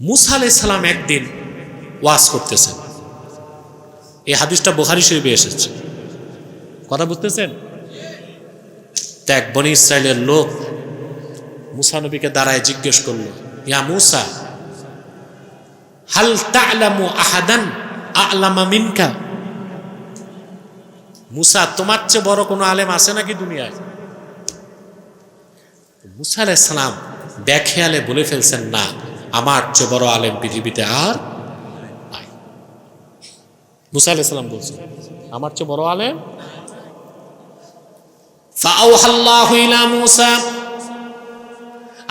মুসা আলাইসাল্লাম একদিন ওয়াজ করতেছেন। এই হাদিসটা বোহারি শরীফে এসেছে। কথা বুঝতেছেন? তা এক বনি ইসরায়েলের লোক মুসা নবীকে দাঁড়ায় জিজ্ঞেস করল, ইয়া মুসা, হাল তা'লামু আহাদান আ'লামা মিনকা? মুসা, তোমার চেয়ে বড় কোনো আলেম আছে নাকি দুনিয়ায়? মুসা আলাইসালাম ব্যাখেয়ালে বলে ফেলছেন, না। আমার চেয়ে বড় আলেম পৃথিবীতে আর নাই। মুসা আলাইসালাম বলছেন, আমার চেয়ে বড় আলেম?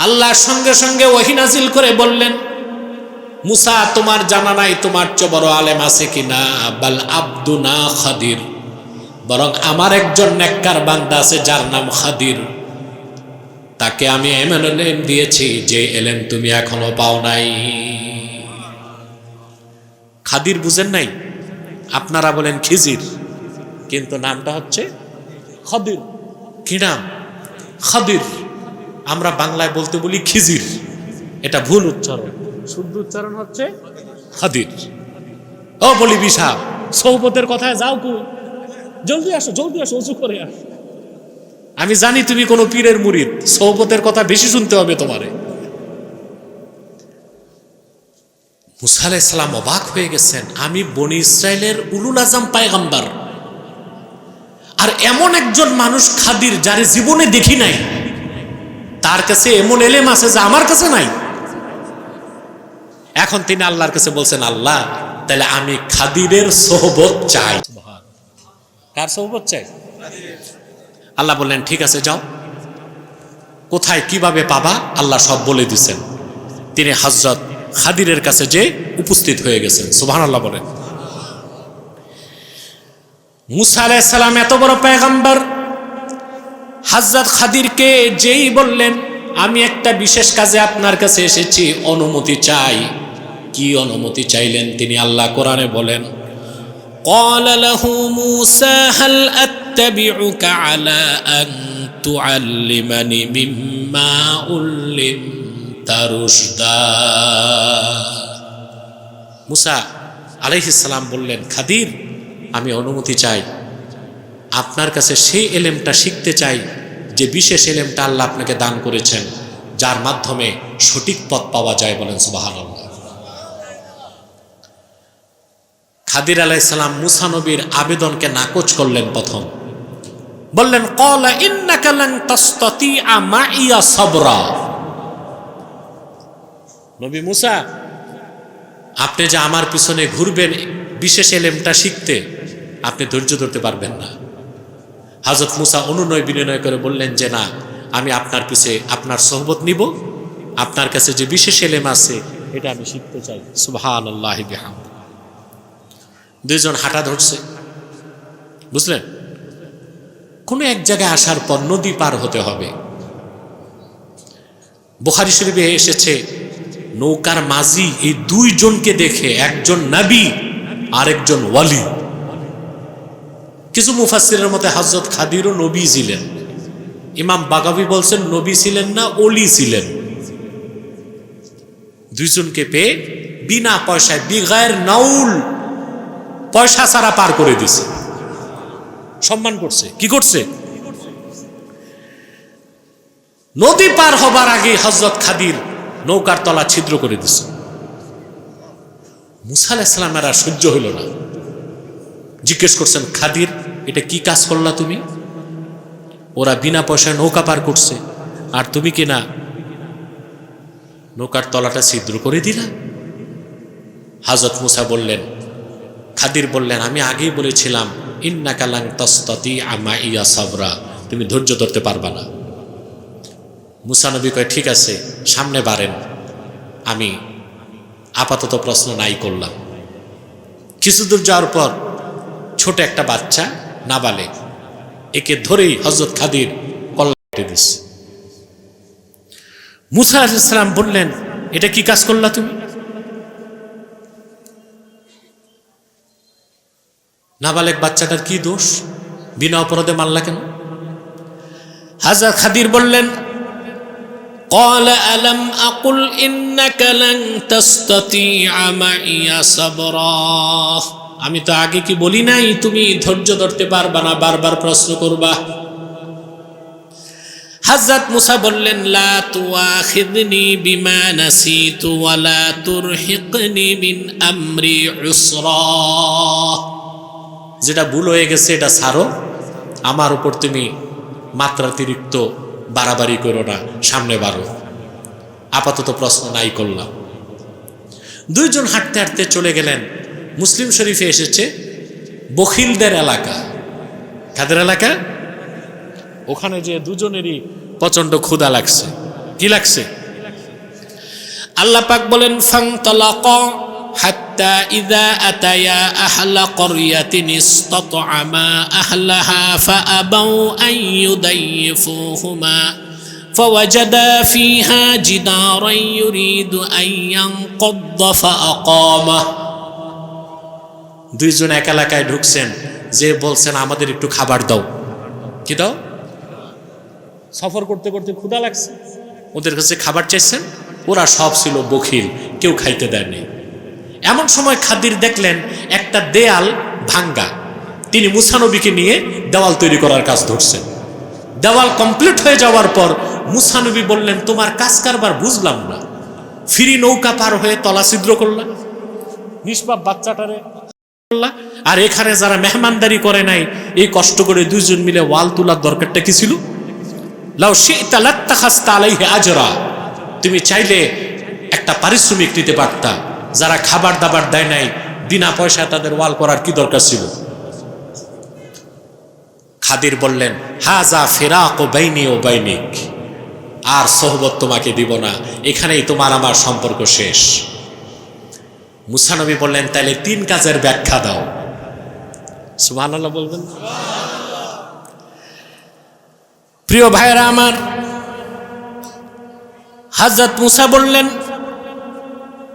আল্লাহ সঙ্গে সঙ্গে ওহী নাজিল করে বললেন, মুসা, তোমার জানা নাই তোমার চেয়ে বড় আলেম আছে কিনা বাল আব্দুনা খাদির। বরং আমার একজন নেককার বান্দা আছে যার নাম খাদির। তাকে আমি এমন এলেম দিয়েছি যে এলেম তুমি এখনও পাও নাই। খাদির বুঝেন নাই? আপনারা বলেন খিজির, কিন্তু নামটা হচ্ছে খদির। কি নাম? খাদির। আমরা বাংলায় বলতে বলি খিজির। এটা ভুল উচ্চারণ। শুদ্ধ উচ্চারণ হচ্ছে খাদির। ও বলি বিশা সৌবতের কথায় যাও কু। জলদি আসো জলদি আসো, উঁচু করে আসো। আমি জানি তুমি কোনো পীরের মুরিদ। সৌবতের কথা বেশি শুনতে হবে তোমারে। মুসা আলাইসালাম অবাক হয়ে গেছেন। আমি বনি ইসরায়েলের উলুল আজম পায়গাম্বার। আর এমন একজন মানুষ খাদির যার জীবনে দেখি নাই। তার কাছে এমন এলেম আছে যে আমার কাছে নাই। এখন তিনি আল্লাহর কাছে বলছেন, আল্লাহ, তাহলে আমি খাদিরের সোহবত চাই। কার সোহবত চাই? আল্লাহ বললেন ঠিক আছে যাও কোথায় কিভাবে পাবা আল্লাহ সব বলে দিছেন তিনি হজরত খাদিরের কাছে যে উপস্থিত হয়ে গেছেন সুবহান আল্লাহ বলেন মুসা আলাইসালাম এত বড় পেগম্বর হাজরত খাদিরকে যেই বললেন আমি একটা বিশেষ কাজে আপনার কাছে এসেছি অনুমতি চাই কি অনুমতি চাইলেন তিনি আল্লাহ কোরআনে বলেন قال له موسى هل أتبعك على أن تعلمني مما علمت رشدا মুসা আলাইহিসালাম বললেন খাদির আমি অনুমতি চাই আপনার কাছে সেই এলেমটা শিখতে চাই যে বিশেষ এলেমটা আল্লাহ আপনাকে দান করেছেন যার মাধ্যমে সঠিক পথ পাওয়া যায় বলেন সুবাহান খাদির আলাইসালাম মুসা নবীর আবেদনকে নাকচ করলেন প্রথম বললেন, কলা ইন্নাকালাং তস্ততি আমাইয়া সবরা। নবী মুসা, আপনি যে আমার পিছনে ঘুরবেন বিশেষ এলেমটা শিখতে, আপনি ধৈর্য ধরতে পারবেন না। হাজরত মুসা অনুনয় বিনয় করে বললেন, যে না, আমি আপনার পিছে আপনার সহবত নিব, আপনার কাছে যে বিশেষ এলেম আছে, এটা আমি শিখতে চাই। সুবহান আল্লাহ বিহাম দুইজন হাঁটা ধরছে। বুঝলেন? কোনো এক জায়গায় আসার পর নদী পার হতে হবে। বুখারি শরীফে এসেছে, নৌকার মাঝি এই দুইজনকে দেখে একজন নাবি, আরেকজন ওয়ালি। কিছু মুফাসিরের মতে হজরত খাদিরও নবী ছিলেন। ইমাম বাগাবি বলছেন, নবী ছিলেন না অলি ছিলেন। দুইজনকে পেয়ে বিনা পয়সায়, বিগায়ের নাউল পয়সা ছাড়া পার করে দিছে। সম্মান করছে। কি করছে? নদী পার হবার আগে হজরত খাদির নৌকার তলা ছিদ্র করে দিছে। মুসা আলাহিসাল্লামের আর সহ্য হইল না। জিজ্ঞেস করছেন, খাদির, এটা কি কাজ করলা তুমি? ওরা বিনা পয়সায় নৌকা পার করছে। আর তুমি কি না নৌকার তলাটা ছিদ্র করে দিলা? হাজরত মুসা বললেন, খাদির বললেন, আমি আগেই বলেছিলাম ইন্না কালাং আমা ইয়া সাবরা। তুমি ধৈর্য ধরতে পারবা না। মুসানবী কয়, ঠিক আছে, সামনে বাড়েন। আমি আপাতত প্রশ্ন নাই করলাম। কিছু দূর যাওয়ার পর ছোট একটা বাচ্চা নাবালে, একে ধরেই হজরত খাদির কল্লা কেটে দিচ্ছে মুসা আলাইসালাম বললেন, এটা কি কাজ করলা তুমি? নাবালেক বাচ্চাটার কি দোষ বিনা অপরাধে মারলা কেন হাজার খাদির বললেন قال ألم أقل إنك لن تستطيع معي صبرا আমি তো আগে কি বলি নাই তুমি ধৈর্য ধরতে পারবা না বারবার প্রশ্ন করবা হাজরত মুসা বললেন লা তুয়াখিদনি বিমা নাসিতু ওয়ালা তুরহিকনি মিন আমরি উসরা যেটা ভুল হয়ে গেছে, এটা ছাড়ো। আমার উপর তুমি মাত্রাতিরিক্ত বাড়াবাড়ি করো না, সামনে বাড়ো। আপাতত প্রশ্ন নাই করলাম। দুইজন হাঁটতে হাঁটতে চলে গেলেন। মুসলিম শরীফে এসেছে বখিলদের এলাকা। কাদের এলাকা? ওখানে যে দুজনেরই প্রচণ্ড ক্ষুধা লাগছে। কি লাগছে? আল্লাহ পাক বলেন তলাক حتى إذا أتيا أهل قرية استطعما أهلها فأبوا أن يضيفوهما فوجدا فيها جدارا يريد أن ينقض فأقامه দুইজন এক এলাকায় ঢুকছেন যে বলছেন আমাদের একটু খাবার দাও কি দাও সফর করতে করতে ক্ষুধা লাগছে ওদের কাছে খাবার চাইছেন ওরা সব ছিল বখিল কেউ খাইতে দেয়নি এমন সময় খাদির দেখলেন একটা দেয়াল ভাঙ্গা। তিনি মুসানবীকে নিয়ে দেওয়াল তৈরি করার কাজ ধরছেন। দেওয়াল কমপ্লিট হয়ে যাওয়ার পর মুসানবী বললেন, তোমার কাজ কারবার বুঝলাম না। ফিরি নৌকা পার হয়ে তলা ছিদ্র করলাম নিষ্পাপ বাচ্চাটারে। আর এখানে যারা মেহমানদারি করে নাই, এই কষ্ট করে দুইজন মিলে ওয়াল তোলার দরকারটা কি ছিল? আজরা। তুমি চাইলে একটা পারিশ্রমিক নিতে পারতা। যারা খাবার দাবার দেয় নাই, বিনা পয়সায় তাদের ওয়াল করার কি দরকার ছিল? খাদির বললেন, হাজা ফেরাক ও বাইনি ও বাইনিক। আর সহবত তোমাকে দিব না, এখানেই তোমার আমার সম্পর্ক শেষ। মুসানবী বললেন, তাইলে তিন কাজের ব্যাখ্যা দাও। বলবেন প্রিয় ভাইরা আমার হাজরত মুসা বললেন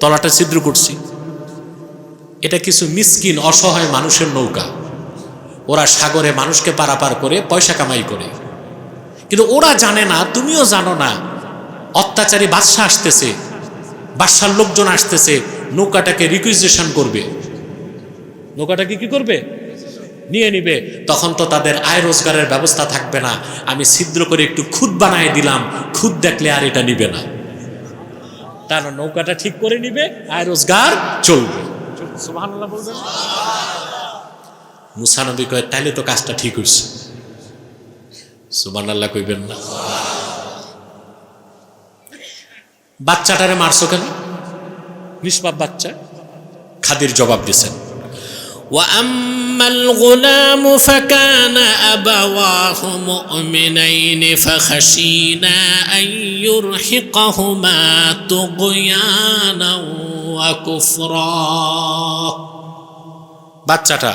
তলাটা ছিদ্র করছি। এটা কিছু মিসকিন, অসহায় মানুষের নৌকা। ওরা সাগরে মানুষকে পারাপার করে, পয়সা কামাই করে। কিন্তু ওরা জানে না, তুমিও জানো না, অত্যাচারী বাদশাহ আসতেছে, বাদশার লোকজন আসতেছে, নৌকাটাকে রিকুইজেশন করবে। নৌকাটাকে কি করবে? নিয়ে নিবে। তখন তো তাদের আয় রোজগারের ব্যবস্থা থাকবে না। আমি ছিদ্র করে একটু খুদ বানায় দিলাম, খুদ দেখলে আর এটা নিবে না। তার নৌকাটা ঠিক করে নিবে আর রোজগার চলবে। সুবহানাল্লাহ বলবেন? মুসানবী কয় তাহলে তো কাজটা ঠিক হয়েছে সুবহানাল্লাহ কইবেন না। বাচ্চাটারে মারছো কেন? নিষ্পাপ বাচ্চা। খাদির জবাব দিছেন। واما الغلام فكان ابواه مؤمنين فخشينا ان يرهقهما طغيانا وكفرا বাচ্চাটা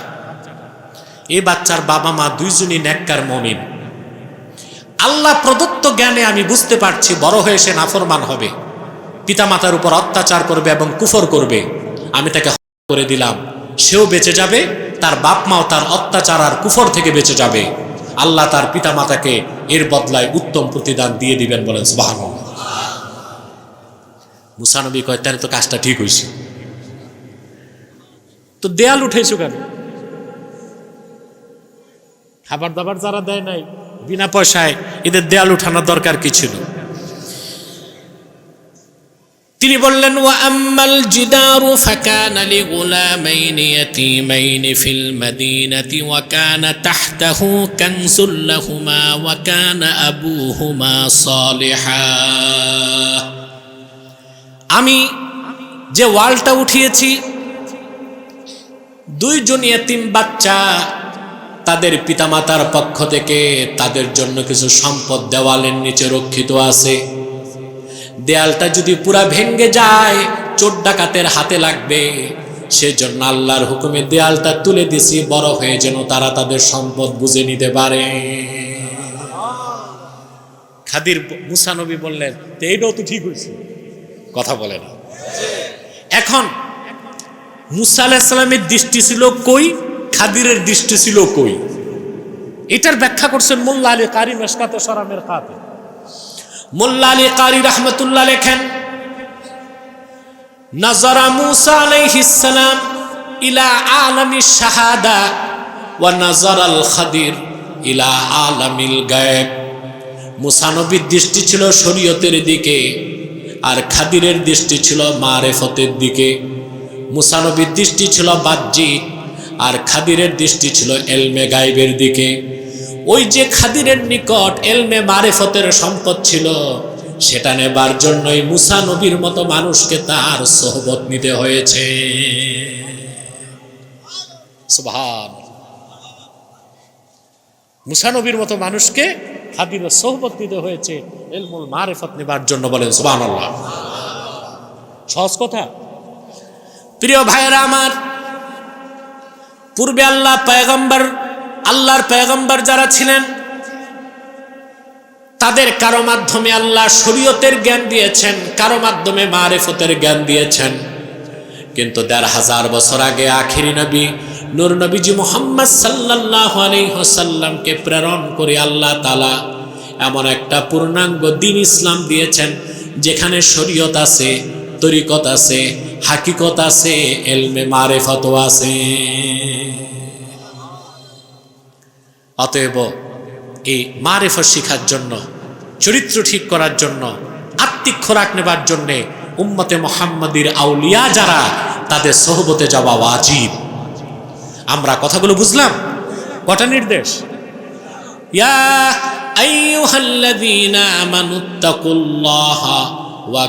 এই বাচ্চার বাবা মা দুইজনই নেককার মমিন আল্লাহ প্রদত্ত জ্ঞানে আমি বুঝতে পারছি বড় হয়ে সে নাফরমান হবে পিতামাতার উপর অত্যাচার করবে এবং কুফর করবে আমি তাকে হত্যা করে দিলাম সেও বেঁচে যাবে, তার বাপ মাও তার অত্যাচার আর কুফর থেকে বেঁচে যাবে। আল্লাহ তার পিতামাতাকে এর বদলায় উত্তম প্রতিদান দিয়ে দিবেন বলেন সুবাহ মুসানবী কয়, তাহলে তো কাজটা ঠিক হয়েছে। তো দেয়াল উঠেছো কেন? খাবার দাবার যারা দেয় নাই, বিনা পয়সায় এদের দেয়াল উঠানোর দরকার কি ছিল? তিনি বললেন, ওয়া আম্মাল জিদারু ফাকানা লিগুলামাইনি ইয়াতিমাইনি ফিল মাদিনাতি ওয়া কানা তাহতাহু কানজুল লাহুমা ওয়া কানা আবুহুমা সালিহা। আমি যে ওয়ালটা উঠিয়েছি, দুইজন ইয়াতিম বাচ্চা তাদের পিতামাতার পক্ষ থেকে তাদের জন্য কিছু সম্পদ দেওয়ালের নিচে রক্ষিত আছে। দেয়ালটা যদি পুরা ভেঙ্গে যায়, চোর ডাকাতের হাতে লাগবে। সেজন্য আল্লাহর হুকুমে দেয়ালটা তুলে দিছি, বড় হয়ে যেন তারা তাদের সম্পদ বুঝে নিতে পারে। খাদির মুসানবী বললেন, তো এইটাও তো ঠিক হয়েছে। কথা বলে না। এখন মুসা আলাহিসাল্লামের দৃষ্টি ছিল কই? খাদিরের দৃষ্টি ছিল কই? এটার ব্যাখ্যা করছেন মোল্লা আলী কারি মেসকাতে সরামের খাতে। মোল্লা আলী কারি রহমতুল্লাহ লেখেন, নাজারা মুসা আলাইহিসসালাম ইলা আলামি শাহাদা ওয়া নাজার আল খাদির ইলা আলামিল গায়েব। মুসানবীর দৃষ্টি ছিল শরীয়তের দিকে আর খাদিরের দৃষ্টি ছিল মারেফতের দিকে। মুসানবীর দৃষ্টি ছিল বাহ্যিক আর খাদিরের দৃষ্টি ছিল এলমে গাইবের দিকে। ওই যে খাদিরের নিকট এলমে মারেফতের সম্পদ ছিল, সেটা নেবার জন্যই মুসা নবীর মতো মানুষকে তার সোহবত নিতে হয়েছে। মুসানবীর মতো মানুষকে খাদিরের সোহবত নিতে হয়েছে, এলমুল মারেফত নেবার জন্য বলেন আল্লাহ সহজ কথা। প্রিয় ভাইয়েরা আমার, পূর্বে আল্লাহ পয়গম্বর আল্লাহর পয়গম্বর যারা ছিলেন, তাদের কারও মাধ্যমে আল্লাহ শরীয়তের জ্ঞান দিয়েছেন, কারও মাধ্যমে মারেফতের জ্ঞান দিয়েছেন। কিন্তু দেড় হাজার বছর আগে আখিরি নবী, নূর নবীজি মোহাম্মদ সাল্লাহ আলহ্লামকে প্রেরণ করে আল্লাহ তালা এমন একটা পূর্ণাঙ্গ দিন ইসলাম দিয়েছেন, যেখানে শরীয়ত আছে, তরিকত আছে, হাকিকত আছে, এলমে মারেফত আছে। অতএব এই মারেফত শিখার জন্য, চরিত্র ঠিক করার জন্য, আত্মিক খোরাক নেবার জন্যে উম্মতে মোহাম্মদীর আউলিয়া যারা, তাদের সহবতে যাওয়া ওয়াজিব। আমরা কথাগুলো বুঝলাম? কটা নির্দেশ? ইয়া আইয়ুহাল্লাযীনা আমানুত্তাকুল্লাহা ওয়া